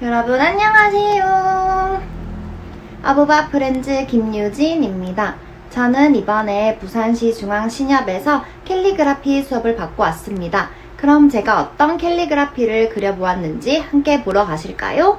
여러분 안녕하세요. 아보바 프렌즈 김유진입니다. 저는 이번에 부산시 중앙시협에서 캘리그라피 수업을 받고 왔습니다. 그럼 제가 어떤 캘리그라피를 그려보았는지 함께 보러 가실까요?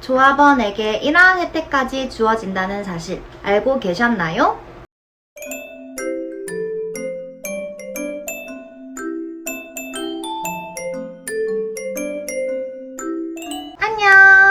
조합원에게 이러한 혜택까지 주어진다는 사실 알고 계셨나요? 안.